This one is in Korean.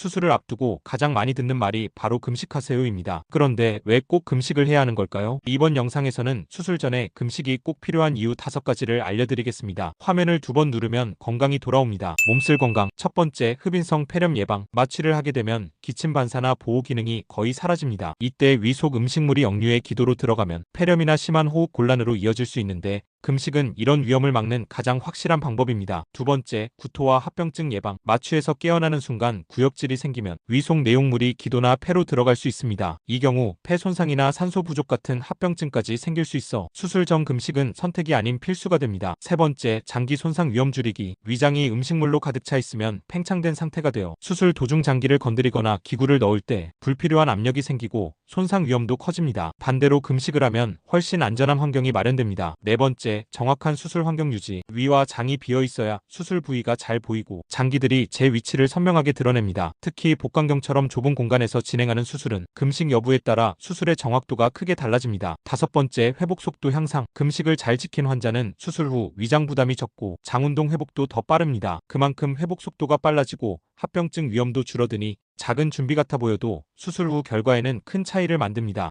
수술을 앞두고 가장 많이 듣는 말이 바로 금식하세요입니다. 그런데 왜 꼭 금식을 해야 하는 걸까요? 이번 영상에서는 수술 전에 금식이 꼭 필요한 이유 다섯 가지를 알려드리겠습니다. 화면을 두 번 누르면 건강이 돌아옵니다. 몸쓸 건강. 첫 번째, 흡인성 폐렴 예방. 마취를 하게 되면 기침 반사나 보호 기능이 거의 사라집니다. 이때 위속 음식물이 역류해 기도로 들어가면 폐렴이나 심한 호흡 곤란으로 이어질 수 있는데 금식은 이런 위험을 막는 가장 확실한 방법입니다. 두 번째, 구토와 합병증 예방. 마취에서 깨어나는 순간 구역질이 생기면 위 속 내용물이 기도나 폐로 들어갈 수 있습니다. 이 경우 폐 손상이나 산소 부족 같은 합병증까지 생길 수 있어 수술 전 금식은 선택이 아닌 필수가 됩니다. 세 번째, 장기 손상 위험 줄이기. 위장이 음식물로 가득 차 있으면 팽창된 상태가 되어 수술 도중 장기를 건드리거나 기구를 넣을 때 불필요한 압력이 생기고 손상 위험도 커집니다. 반대로 금식을 하면 훨씬 안전한 환경이 마련됩니다. 네 번째, 정확한 수술 환경 유지. 위와 장이 비어 있어야 수술 부위가 잘 보이고 장기들이 제 위치를 선명하게 드러냅니다. 특히 복강경처럼 좁은 공간에서 진행하는 수술은 금식 여부에 따라 수술의 정확도가 크게 달라집니다. 다섯 번째, 회복 속도 향상. 금식을 잘 지킨 환자는 수술 후 위장 부담이 적고 장운동 회복도 더 빠릅니다. 그만큼 회복 속도가 빨라지고 합병증 위험도 줄어드니 작은 준비 같아 보여도 수술 후 결과에는 큰 차이를 만듭니다.